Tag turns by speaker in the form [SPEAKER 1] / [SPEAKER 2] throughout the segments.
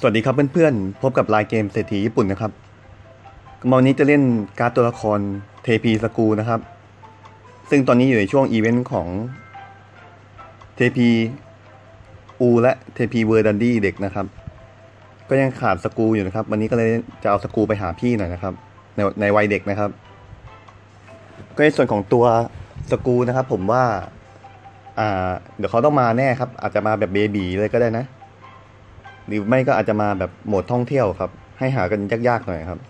[SPEAKER 1] สวัสดีครับเพื่อนๆ พบกับรายเกมเศรษฐีญี่ปุ่นนะครับวันนี้จะเล่นการ์ดตัวละครเทพีสกูนะครับ ซึ่งตอนนี้อยู่ในช่วงอีเวนต์ของเทพีอูและเทพีเวอร์ดันดี้เด็กนะครับ ก็ยังขาดสกูอยู่นะครับ วันนี้ก็เลยจะเอาสกูไปหาพี่หน่อยนะครับ ในในวัยเด็กนะครับ ก็ในส่วนของตัวสกูนะครับ ผมว่า อ่า เดี๋ยวเขาต้องมาแน่ครับ อาจจะมาแบบเบบีเลยก็ได้นะ หรือไม่ก็อาจจะมาแบบโหมดท่องเที่ยวครับ ให้หากันยากๆหน่อยครับ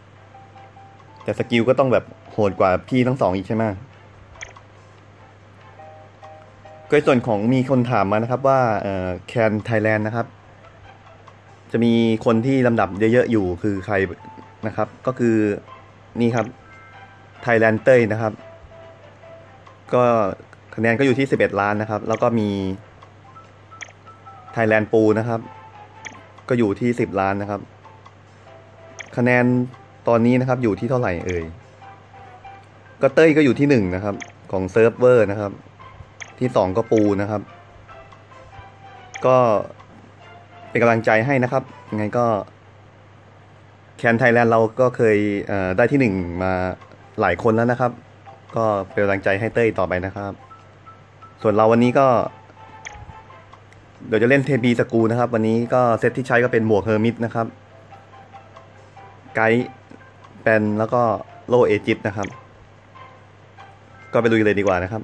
[SPEAKER 1] แต่สกิลก็ต้องแบบโหดกว่าพี่ทั้งสองอีกใช่ไหมก็ในส่วนของมีคนถามมานะครับว่าแคนไทยแลนด์นะครับ จะมีคนที่ลำดับเยอะๆอยู่คือใครนะครับ ก็คือนี่ครับไทยแลนด์เต้ยนะครับ ก็คะแนนก็อยู่ที่ 11 ล้านนะครับ แล้วก็มีไทยแลนด์ปูนะครับ ก็อยู่ที่10ล้านนะครับ คะแนนตอนนี้นะครับอยู่ที่เท่าไหร่เอ่ยก็เต้ยก็อยู่ที่1นะครับ ของเซิร์ฟเวอร์นะครับ ที่2ก็ปูนะครับ ก็เป็นกำลังใจให้นะครับยังไงก็แคนไทยแลนด์เราก็เคยได้ที่1มาหลายคนแล้วนะครับ ก็เป็นกำลังใจให้เต้ยต่อไปนะครับ ส่วนเราวันนี้ก็ เดี๋ยวจะเล่นเทปีสกูนะครับ วันนี้ก็เซตที่ใช้ก็เป็นหมวกเฮอร์มิตนะครับ ไกด์แปนแล้วก็โลเอจิปนะครับ ก็ไปดูเลยดีกว่านะครับ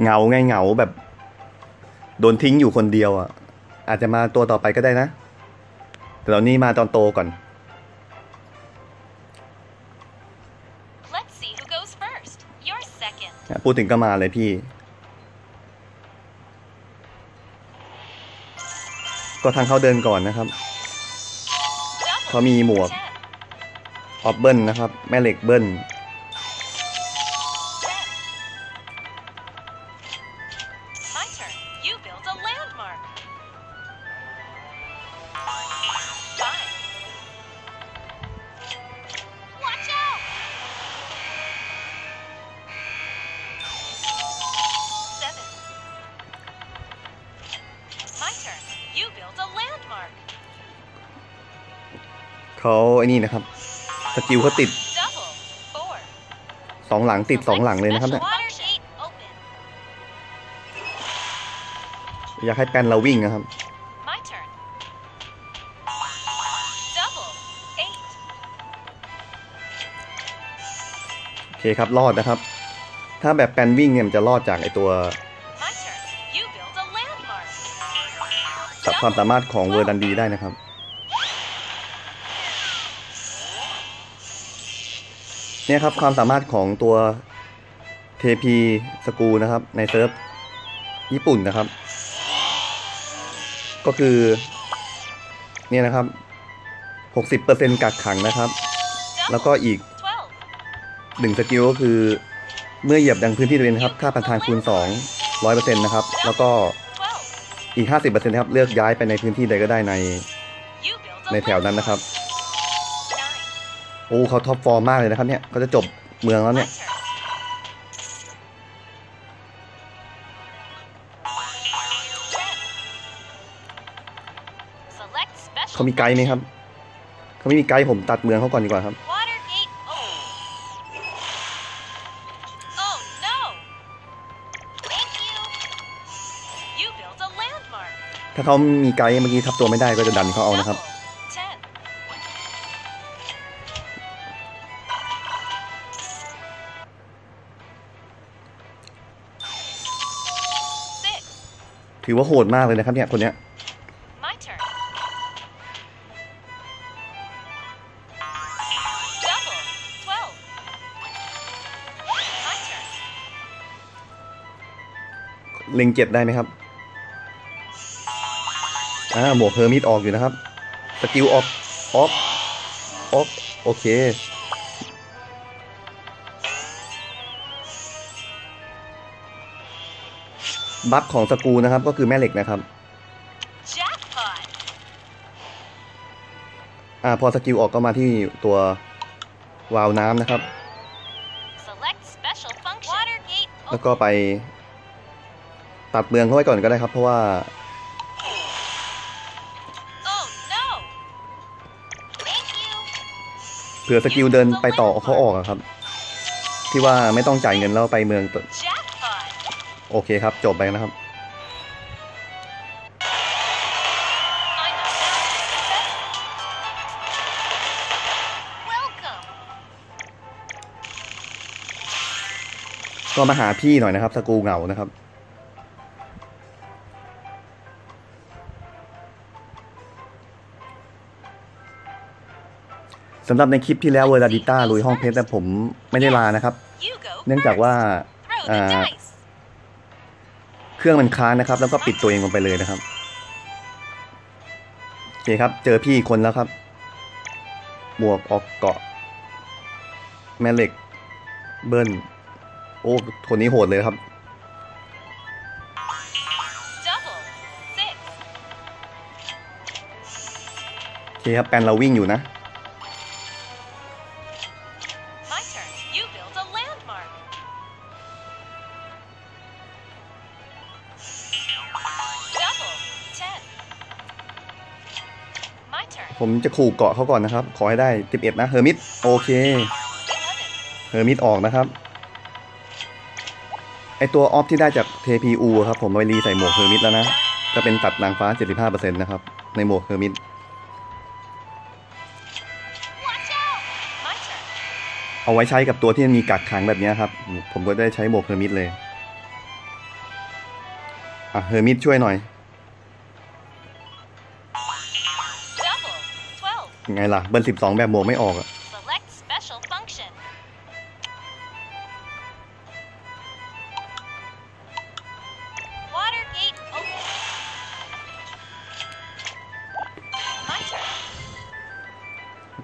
[SPEAKER 1] เหงาไงเหงาแบบ โดนทิ้งอยู่คนเดียวอะ อาจจะมาตัวต่อไปก็ได้นะ แต่เรานี่มาตอนโตก่อน
[SPEAKER 2] Let's see who goes first. You're second.
[SPEAKER 1] พูดถึงก็มาเลยพี่ ก็ทางเขาเดินก่อนนะครับ
[SPEAKER 2] Double.
[SPEAKER 1] เขามีหมวก
[SPEAKER 2] Ten.
[SPEAKER 1] ออฟเบิลนะครับ แม่เหล็กเบิ้ล เขาไอ้นี่นะครับสกิลเขาติด
[SPEAKER 2] Double. Four.
[SPEAKER 1] สองหลังติดสองหลังเลยนะครับเนี่ย
[SPEAKER 2] Water gate open.
[SPEAKER 1] อยากให้แปนเราวิ่งนะครับ
[SPEAKER 2] My turn. Double. Eight.
[SPEAKER 1] โอเคครับรอดนะครับ ถ้าแบบแปนวิ่งเนี่ยมันจะรอดจากไอตัว
[SPEAKER 2] My turn. You build a landmark.
[SPEAKER 1] สับความสามารถของเวอร์ดันดีได้นะครับ เนี่ยครับความสามารถของตัวเทพีสกูนะครับ ในเซิร์ฟญี่ปุ่นนะครับ ก็คือ เนี่ยนะครับ 60%กักขังนะครับ แล้วก็อีกหนึ่งสกิลก็คือ เมื่อเหยียบดังพื้นที่ตัวเองนะครับ ค่าพันทางคูณ 2 100%นะครับ แล้วก็อีก 50%นะครับ เลือกย้ายไปในพื้นที่ใดก็ได้ในในแถวนั้นนะครับ โอ้เขาท็อปฟอร์มมากเลยนะครับเนี่ยเขาจะจบเมืองแล้ว
[SPEAKER 2] My
[SPEAKER 1] เนี่ย
[SPEAKER 2] turn. Ten. Select
[SPEAKER 1] เขา
[SPEAKER 2] special.
[SPEAKER 1] มีไกด์ไหมครับเขาไม่มีไกด์ผมตัดเมืองเขาก่อนดีกว่าครับ
[SPEAKER 2] Water gate open. Oh no! Thank you. You built a landmark.
[SPEAKER 1] ถ้าเขามีไกด์เมื่อกี้ทับตัวไม่ได้ก็จะดันเขาเอานะครับ ถือว่าโหดมากเลยนะครับเนี่ยคนเนี้ย
[SPEAKER 2] My turn. Double. Twelve. My turn.
[SPEAKER 1] เล็งเจ็บได้ไหมครับอ่าหมวกเฮอร์มิตออกอยู่นะครับ สกิลออกออฟออฟโอเค บัฟของสกูนะครับ ก็คือแม่เหล็กนะครับ
[SPEAKER 2] Jackpot.
[SPEAKER 1] อ่าพอสกิลออกก็มาที่ตัววาล์วน้ำนะครับ
[SPEAKER 2] Select special function. Water gate
[SPEAKER 1] แล้ว
[SPEAKER 2] open.
[SPEAKER 1] ก็ไปตัดเมืองเข้าไว้ก่อนก็ได้ครับ เพราะว่า
[SPEAKER 2] Oh no! Thank you.
[SPEAKER 1] เผื่อสกิลเดินไปต่อเขาออกอะครับ ที่ว่าไม่ต้องจ่ายเงินแล้วไปเมืองต่อ
[SPEAKER 2] Jackpot.
[SPEAKER 1] โอเคครับ จบไปนะครับก็มาหาพี่หน่อยนะครับสกูเหงานะครับ สำหรับในคลิปที่แล้วเวอร์ดาดิต้าลุยห้องเพชรแต่ผมไม่ได้ลานะครับ เนื่องจากว่า เครื่องมันค้างนะครับ แล้วก็ปิดตัวเองลงไปเลยนะครับโอเคครับ เจอพี่คนแล้วครับ บวกออกเกาะ แม่เหล็ก เบิ้ลโอ้คนนี้โหดเลยครับโอเคครับแปนเราวิ่งอยู่นะ ผมจะขู่เกาะเขาก่อนนะครับ ขอให้ได้11นะเฮอร์มิตโอเคเฮอร์มิตออกนะครับไอตัวออฟที่ได้จากเทพีอูครับผมไปรีใส่หมวกเฮอร์มิตแล้วนะจะเป็นตัดนางฟ้า 75%นะครับ ในหมวกเฮอร์มิตเอาไว้ใช้กับตัวที่มีกักขังแบบนี้ครับ ผมก็ได้ใช้หมวกเฮอร์มิตเลย อะเฮอร์มิตช่วยหน่อย ไงล่ะ เบิร์น12แบบหมวกไม่ออกอะ
[SPEAKER 2] Select special function. Water gate open. My turn.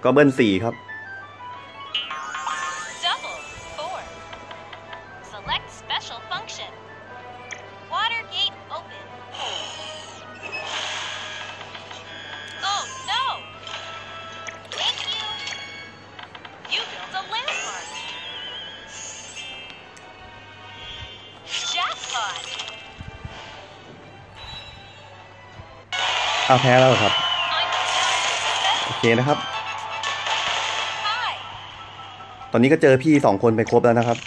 [SPEAKER 1] ก็เบิร์น4ครับ เอาแพ้แล้วเหรอครับ โอเคนะครับ ตอนนี้ก็เจอพี่สองคนไปครบแล้วนะครับ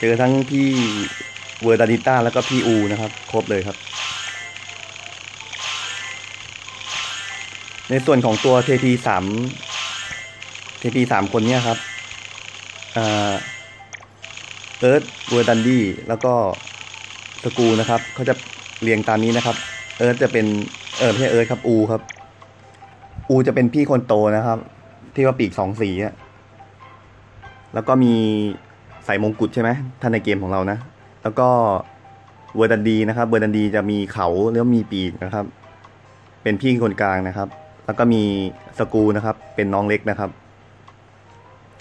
[SPEAKER 1] เจอทั้งพี่เวอร์ดาดิต้าแล้วก็พี่อูนะครับ ครบเลยครับ ในส่วนของตัวเทพีสามเทพีสามคนเนี้ยครับเอิร์ธเวอร์ดันดี้แล้วก็สกูนะครับเขาจะ เรียงตามนี้นะครับ เอิร์ธจะเป็นเออไม่ใช่เอิร์ธครับอูครับ อูจะเป็นพี่คนโตนะครับ ที่ว่าปีกสองสีอะแล้วก็มีใส่มงกุฎใช่ไหมท่านในเกมของเรานะ แล้วก็เวอร์ดันดีนะครับเวอร์ดันดีจะมีเขาแล้วมีปีกนะครับ เป็นพี่คนกลางนะครับ แล้วก็มีสกูนะครับ เป็นน้องเล็กนะครับ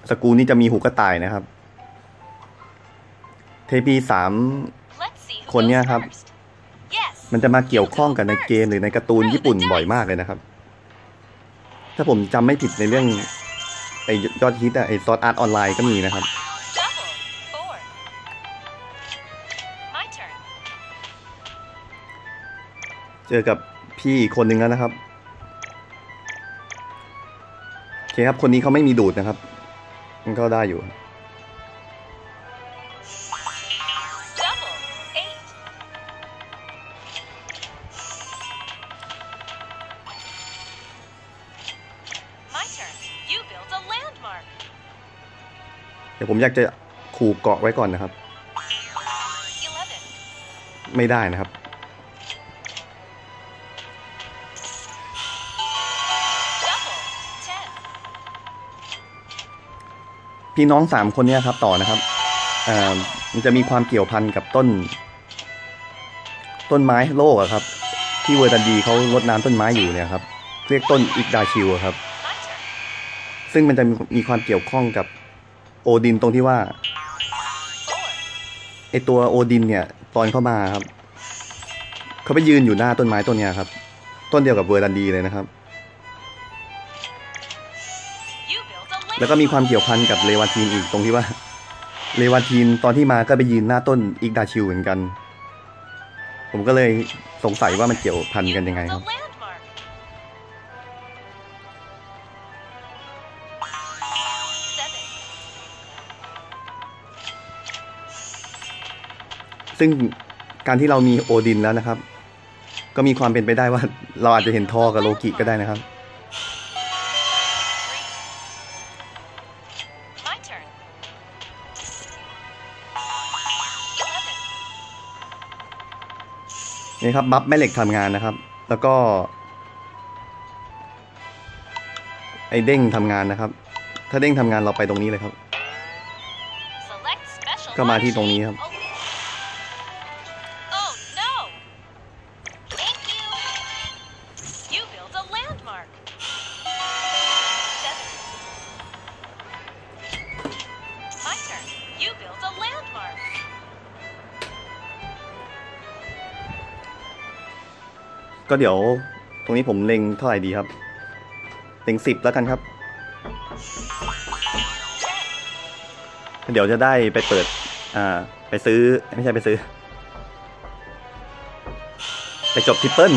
[SPEAKER 1] สกูนี่จะมีหูกระต่ายนะครับ เทพีสามคนเนี้ยครับ
[SPEAKER 2] first.
[SPEAKER 1] มันจะมาเกี่ยวข้องกับในเกมหรือในการ์ตูนญี่ปุ่นบ่อยมากเลยนะครับ ถ้าผมจำไม่ผิดในเรื่องไอยอดฮิตอะไอซอสอาร์ตออนไลน์ก็มีนะครับ
[SPEAKER 2] Double. Four. My turn.
[SPEAKER 1] เจอกับพี่อีกคนนึงแล้วนะครับโอเคครับคนนี้เขาไม่มีดูดนะครับมันก็ได้อยู่ เดี๋ยวผมอยากจะขู่เกาะไว้ก่อนนะครับ ไม่ได้นะครับ พี่น้องสามคนเนี้ยครับต่อนะครับอ่ามันจะมีความเกี่ยวพันกับต้น ต้นไม้โลกอะครับ ที่เวอร์ดันดีเขารดน้ำต้นไม้อยู่เนี่ยครับ เรียกต้นอิกดาชิวอะครับ ซึ่งมันจะมีความเกี่ยวข้องกับ โอดินตรงที่ว่าไอตัวโอดินเนี่ย ตอนเข้ามาครับ เขาไปยืนอยู่หน้าต้นไม้ต้นเนี้ยครับ ต้นเดียวกับเวอร์ดันดีเลยนะครับ แล้วก็มีความเกี่ยวพันกับเลวานทีนอีกตรงที่ว่า เลวานทีนตอนที่มาก็ไปยืนหน้าต้นอิกดาชิวเหมือนกัน ผมก็เลยสงสัยว่ามันเกี่ยวพันกันยังไงครับ ซึ่งการที่เรามีโอดินแล้วนะครับ ก็มีความเป็นไปได้ว่าเราอาจจะเห็นทอกับโลกิก็ได้นะครับ
[SPEAKER 2] Three. My turn. Eleven.
[SPEAKER 1] นี่ครับบัฟแม่เหล็กทำงานนะครับ แล้วก็ ไอเด้งทำงานนะครับ ถ้าเด้งทำงานเราไปตรงนี้เลยครับ
[SPEAKER 2] Select special
[SPEAKER 1] ก็มาที่
[SPEAKER 2] launch
[SPEAKER 1] ตรงนี้
[SPEAKER 2] sheet.
[SPEAKER 1] ครับ ก็เดี๋ยวตรงนี้ผมเล็งเท่าไหร่ดีครับ เล็งสิบแล้วกันครับ เดี๋ยวจะได้ไปเปิด อ่า ไปซื้อ ไม่ใช่ไปซื้อ ไปจบทริปเปิล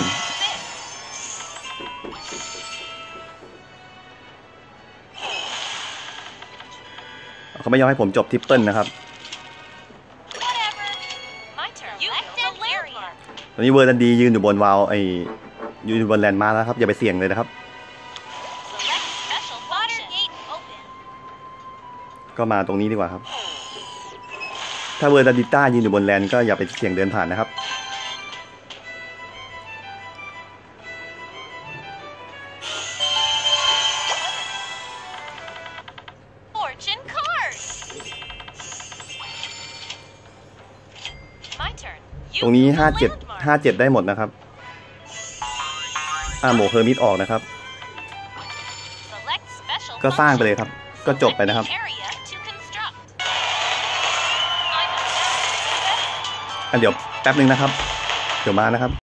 [SPEAKER 1] เขาไม่ยอมให้ผมจบทริปเปิลนะครับ อนนี้เวอร์ดันดียืนอยู่บนวาลไอยืนอยู่บนแลนด์มาร์คแล้วครับ อย่าไปเสี่ยงเลยนะครับ
[SPEAKER 2] Select special water gate open.
[SPEAKER 1] ก็มาตรงนี้ดีกว่าครับ ถ้าเวอร์ดันดิต้ายืนอยู่บนแลนด์ก็อย่าไปเสี่ยงเดินผ่านนะครับ
[SPEAKER 2] Fortune card. My turn. You
[SPEAKER 1] ตรงนี้
[SPEAKER 2] built a
[SPEAKER 1] ห้าเจ็ด
[SPEAKER 2] landmark.
[SPEAKER 1] ห้าเจ็ดได้หมดนะครับ อ่าหมูเฮอร์มิตออกนะครับ ก็สร้างไปเลยครับ ก็จบไปนะครับ อันเดี๋ยวแป๊บหนึ่งนะครับ เดี๋ยวมานะครับ